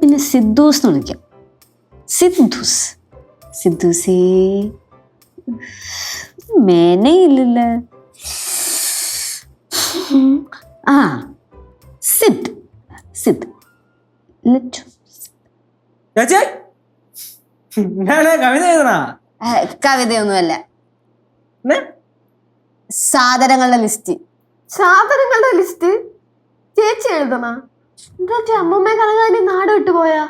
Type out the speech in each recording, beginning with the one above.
പിന്നെ സിദ്ധൂസ് എന്ന് വിളിക്കാം. സിദ്ധൂസ്. സിദ്ധൂസേ. മേനയില്ലല്ല? ആ സിദ്. സിദ്. ലച്ചു. കവിതയൊന്നുമല്ല? സാധനങ്ങളുടെ ലിസ്റ്റ്. സാധനങ്ങളുടെ ലിസ്റ്റ്? ചേച്ചി എഴുതണ? അമ്മമ്മ നാട് വിട്ടു പോയാ?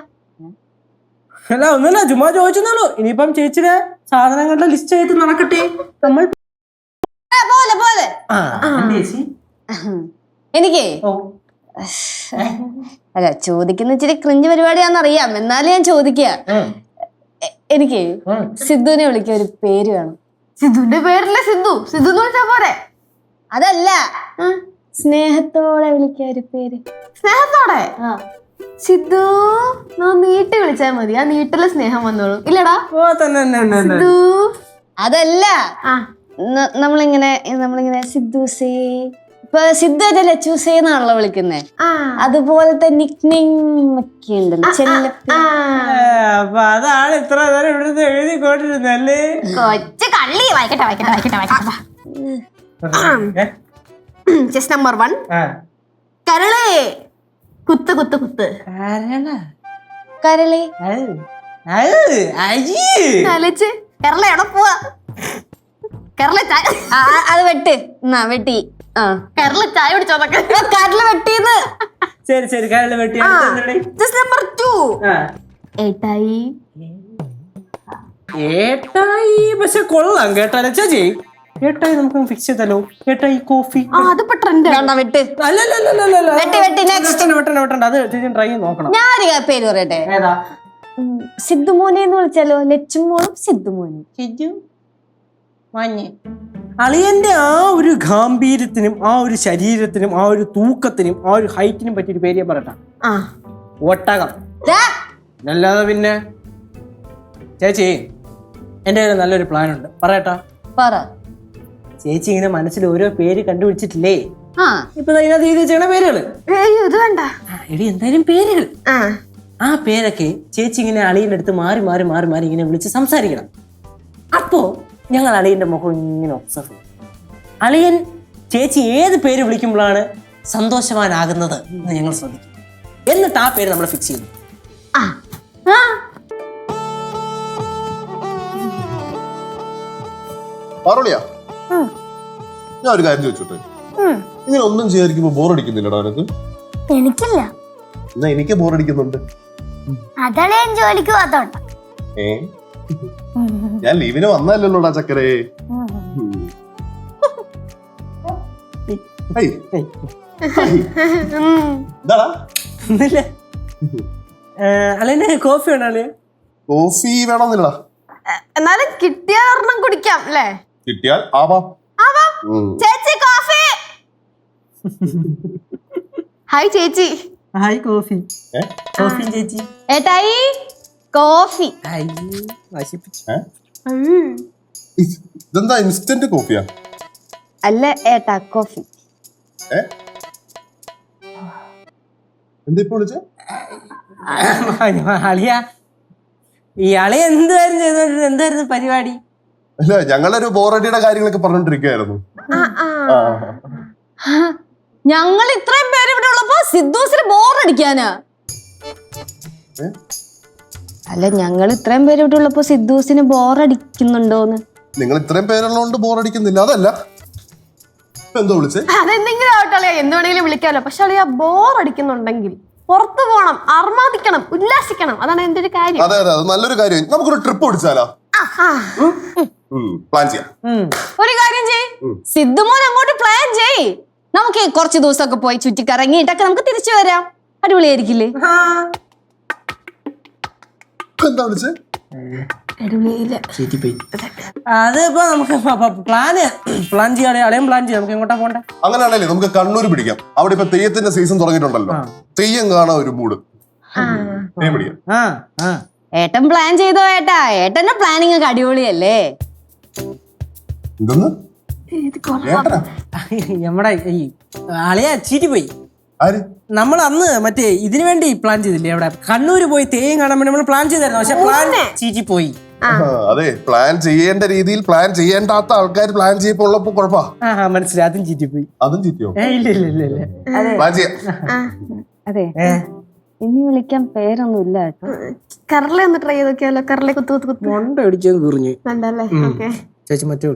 അല്ല ഒന്നുമില്ല ചുമ്മാ ചോദിച്ചോ ഇനിയിപ്പം ചേച്ചിയുടെ സാധനങ്ങളുടെ ലിസ്റ്റ് ചെയ്ത് നടക്കട്ടെ? നമ്മൾ പോലെ പോലെ. ആ എന്റെ ചേച്ചി? എനിക്കേ? ഓ. അല്ല ചോദിക്കുന്ന ഇച്ചിരി ക്രിഞ്ച് പരിപാടിയാണെന്നറിയാം. എന്നാലും ഞാൻ ചോദിക്കുക എനിക്ക്. സിദ്ധുവിനെ വിളിക്കാൻ ഒരു പേര് വേണം. സിദ്ധുവിന്റെ പേരല്ലേ സിദ്ധു? സിദ്ധു എന്ന് വിളിച്ചാ പോരെ? അതല്ല. സ്നേഹത്തോടെ വിളിക്കാൻ ഒരു പേര്. സ്നേഹത്തോടെ? ആ. സിദ്ധു നോ നീട്ടി വിളിച്ചാൽ മതി. ആ നീട്ടിലെ സ്നേഹം വന്നോളും. ഇല്ലടാ. ഓ തന്നെ തന്നെ തന്നെ, തന്നെ. സിദ്ധു. അതല്ല. ആ. ന- നമ്മളിങ്ങനെ നമ്മളിങ്ങനെ സിദ്ധുസേ ഇപ്പൊ സിദ്ധു അല്ലെ ലച്ചൂസേ എന്നാണല്ലോ വിളിക്കുന്നേ. ആ. അതുപോലത്തെ നിക് ഒക്കെ ഉണ്ടല്ലോ ചെല്ല ആ ഏ, അപ്പൊ അതാണ് ഇത്ര നേരം ഇവിടുന്ന് എഴുതിക്കൊണ്ടിരുന്നല്ലേ കൊച്ചു കള്ളി. വായിക്കട്ടെ വായിക്കട്ടെ വായിക്കട്ടെ വായിക്കട്ടെ. ഏ? Chess number one. കരളേ. കുത്ത് കുത്ത് കുത്ത്. കരള. കരളി. എവിടെ പോവാ? കരള ചായ. അത് വെട്ട്. എന്നാ വെട്ടി. ആ. കരള ചായ കരൾ വെട്ടിന്ന്. ശരി ശരി കരള വെട്ടി. അടുത്ത എന്തെടി? നമ്പർ ടു ആ. ഏട്ടായി. ഏട്ടായി. പക്ഷെ കൊള്ളാം കേട്ടാലോ ചേച്ചി ഏട്ടായി നമുക്ക് ഫിക്സ് ചെയ്തല്ലോ ഏട്ടായി കോഫി ആ അതിപ്പോ ട്രെൻഡ് വേണ്ട വെട്ട്. വെട്ടി, വെട്ടി, next. വെട്ടണ്ട, വെട്ടണ്ട. അത് ചേച്ചി ട്രൈ ചെയ്ത് നോക്കണം. ഞാനൊരു പേര് പറയട്ടെ? ഏതാ? ഉം, സിദ്ധുമോനെ എന്ന് വിളിച്ചാലോ? ലച്ചുമോനും സിദ്ധുമോനും. ചിജു മഞ്ഞ് അളിയന്റെ ആ ഒരു ഗാംഭീര്യത്തിനും ആ ഒരു ശരീരത്തിനും ആ ഒരു തൂക്കത്തിനും ആ ഒരു ഹൈറ്റിനും പറ്റിയൊരു പേര് ഞാൻ പറയട്ടെ. ആ. ഒട്ടകം. ദാ, അല്ലാതെ പിന്നെ? ചേച്ചി എന്റെ കയ്യിൽ നല്ലൊരു പ്ലാൻ ഉണ്ട്. പറയട്ടാ. പറ. ചേച്ചി ഇങ്ങനെ മനസ്സിൽ ഓരോ പേര് കണ്ടുപിടിച്ചിട്ടില്ലേ? ആ. ഇപ്പൊ എഴുതി വെച്ചേക്കണ ഏയ്യോ ഇത് വേണ്ട. ആ, എടി എന്തായാലും പേരുകൾ. ആ. ആ പേരൊക്കെ ചേച്ചി ഇങ്ങനെ അളിയുടെ അടുത്ത് മാറി മാറി മാറി മാറി ഇങ്ങനെ വിളിച്ച് സംസാരിക്കണം. അപ്പോ ഞങ്ങൾ അളിയന്റെ മുഖം ഇങ്ങനെ ഒബ്സർവ് ചെയ്യും. അളിയൻ ചേച്ചി ഏത് പേര് വിളിക്കുമ്പോഴാണ് സന്തോഷവാനാകുന്നത് എന്ന് ഞങ്ങൾ ശ്രദ്ധിക്കും. എന്നിട്ട് ആ പേര് നമ്മൾ ഫിക്സ് ചെയ്യുന്നു ആ. ആ. പാറോളിയാ? ഞാൻ ഒരു കാര്യം ചോദിച്ചോട്ടെ? ഇങ്ങനെ ഒന്നും ചെയ്യാതിരിക്കുമ്പോ ബോറടിക്കുന്നില്ലടാ നിനക്ക്? എനിക്കില്ല. എന്നാ എനിക്ക് ബോറടിക്കുന്നുണ്ട്. അതാണ് ഞാൻ ജോലിക്ക് പോകാത്തോണ്ട്. ഏ? ഞാൻ ലീവിന് വന്നല്ലോടാ ചക്കരേ. കോഫി വേണം കോഫി വേണമെന്നില്ലടാ എന്നാലും കിട്ടിയ കുടിക്കാം അല്ലേ? കിട്ടിയാൽ ആവാം. ചേച്ചി കോഫി. ഹായ് ചേച്ചി. Hi coffee. കോഫി ചേച്ചി. ഏട്ടായി കോഫി. ഇതെന്താ ഇൻസ്റ്റന്റ് കോഫിയാ അല്ല ഏട്ടാ കോഫി. ഇയാളെ എന്തായിരുന്നു ചെയ്തോണ്ടിരുന്നത് എന്തായിരുന്നു പരിപാടി? അല്ല ഞങ്ങളൊരു ബോറടിയുടെ കാര്യങ്ങളൊക്കെ പറഞ്ഞോണ്ടിരിക്കുകയായിരുന്നു ഞങ്ങൾ ഇത്രയും പേര് ഇവിടെ ഉള്ളപ്പോ സിദ്ധൂസിന് ബോറടിക്കാനാ അല്ല ഞങ്ങൾ ഇത്രയും പേര് ഇവിടെ ഉള്ളപ്പോ സിദ്ധൂസിന് ബോറടിക്കുന്നുണ്ടോന്ന് നിങ്ങൾ ഇത്രയും പേരുള്ളതുകൊണ്ട് ബോറടിക്കുന്നില്ല അതല്ല. എന്തോ വിളിച്ചേ? അതെന്തെങ്കിലും ആവട്ടെ അളിയ എന്ത് വിളിക്കാമല്ലോ പക്ഷെ അളിയ ബോറടിക്കുന്നുണ്ടെങ്കിൽ പുറത്തു പോണം അർമാദിക്കണം ഉല്ലാസിക്കണം. അതാണ് എന്റെ ഒരു കാര്യം. അതെ അതെ അത് നല്ലൊരു കാര്യം. നമുക്കൊരു ട്രിപ്പ് പിടിച്ചാലോ? ആ പ്ലാൻ ചെയ്യാം. ഒരു കാര്യം ചെയ് സിദ്ധുമോൻ അങ്ങോട്ട് പ്ലാൻ ചെയ് നമുക്ക് കുറച്ച് ദിവസമൊക്കെ പോയി ചുറ്റിക്കറങ്ങിയിട്ടൊക്കെ നമുക്ക് തിരിച്ചു വരാം. അടിപൊളിയായിരിക്കില്ലേ? എന്താ വിളിച്ചേ? അടിപൊളിയില്ല അതിപ്പോ നമുക്ക് പ്ലാന് പ്ലാൻ ചെയ്യാം. അളിയൻ പ്ലാൻ ചെയ്യാം. നമുക്ക് എങ്ങോട്ടാ പോണ്ടേ? അങ്ങനെയാണല്ലേ നമുക്ക് കണ്ണൂർ പിടിക്കാം. അവിടെ ഇപ്പൊ തെയ്യത്തിന്റെ സീസൺ തുടങ്ങിയിട്ടുണ്ടല്ലോ. തെയ്യം കാണാൻ ഒരു പിടിക്കാം. ആ ഏട്ടൻ പ്ലാൻ ചെയ്തോ ഏട്ടാ? ഏട്ടന്റെ പ്ലാനിങ് ഒക്കെ അടിപൊളിയല്ലേ? എന്തെന്ന് നമ്മുടെ ഈ ചീറ്റി പോയി. ആര്? നമ്മൾ അന്ന് മറ്റേ ഇതിനു വേണ്ടി പ്ലാൻ ചെയ്തില്ലേ അവിടെ? കണ്ണൂര് പോയി തേയും കാണാൻ വേണ്ടി നമ്മൾ പ്ലാൻ ചെയ്തായിരുന്നു. പക്ഷെ പ്ലാൻ ചീറ്റി പോയി. അതെ പ്ലാൻ ചെയ്യേണ്ട രീതിയിൽ പ്ലാൻ ചെയ്യേണ്ടാത്ത ആൾക്കാർ പ്ലാൻ ചെയ്യപ്പോ ഉള്ളപ്പോ കുഴപ്പാ. മനസ്സിലായി. അതും ചീറ്റി പോയി. അതും ചീറ്റിയോ? ഇല്ല ഇല്ല ഇല്ല ഇല്ല. പ്ലാൻ ചെയ്യാം. അതെ. ഇനി വിളിക്കാൻ പേരൊന്നും ഇല്ല കേട്ടോ. കറല ഒന്ന് ട്രൈ ചെയ്ത് നോക്കിയാലോ? കറലെ കുത്തു കുത്തു കുത്തു. മൊണ്ട കുറിഞ്ഞു ചേച്ചി മറ്റേ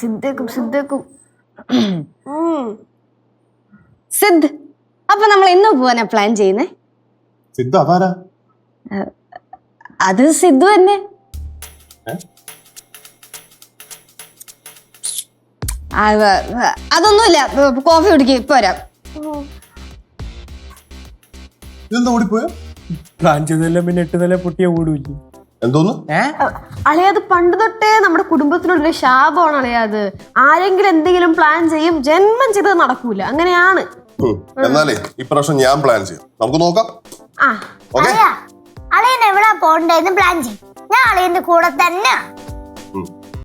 സിദ്ധേക്കും സിദ്ധേക്കും സിദ്ധ് സിദ് അപ്പൊ നമ്മൾ എന്ന് പോവാനാ പ്ലാൻ ചെയ്യുന്നേ? സിദ്ധ അതാരാ അത് സിദ്ധു തന്നെ. അതൊന്നുമില്ല. കോഫി കുടിക്കും ഇപ്പൊ വരാം. ഇതെന്താ ഓടിപ്പോയോ? പ്ലാൻ ചെയ്തെല്ലാം പിന്നെ എട്ട് നില പൊട്ടിയ ഓടൂല്ലേ എന്തോന്ന്? പണ്ട് തൊട്ടേ നമ്മുടെ കുടുംബത്തിനുള്ളൊരു ശാപമാണ് അളിയത് ആരെങ്കിലും എന്തെങ്കിലും പ്ലാൻ ചെയ്യും ജന്മം ചെയ്തത് നടക്കൂല. അങ്ങനെയാണ്. എന്നാലേ ഇപ്രാവശ്യം ഞാൻ പ്ലാൻ ചെയ്യാം. നമുക്ക് നോക്കാം. ആ. അളിയൻ എവിടാ പോണ്ടെന്ന് പ്ലാൻ ചെയ്യും ഞാൻ അളിയന്റെ കൂടെ തന്നെ.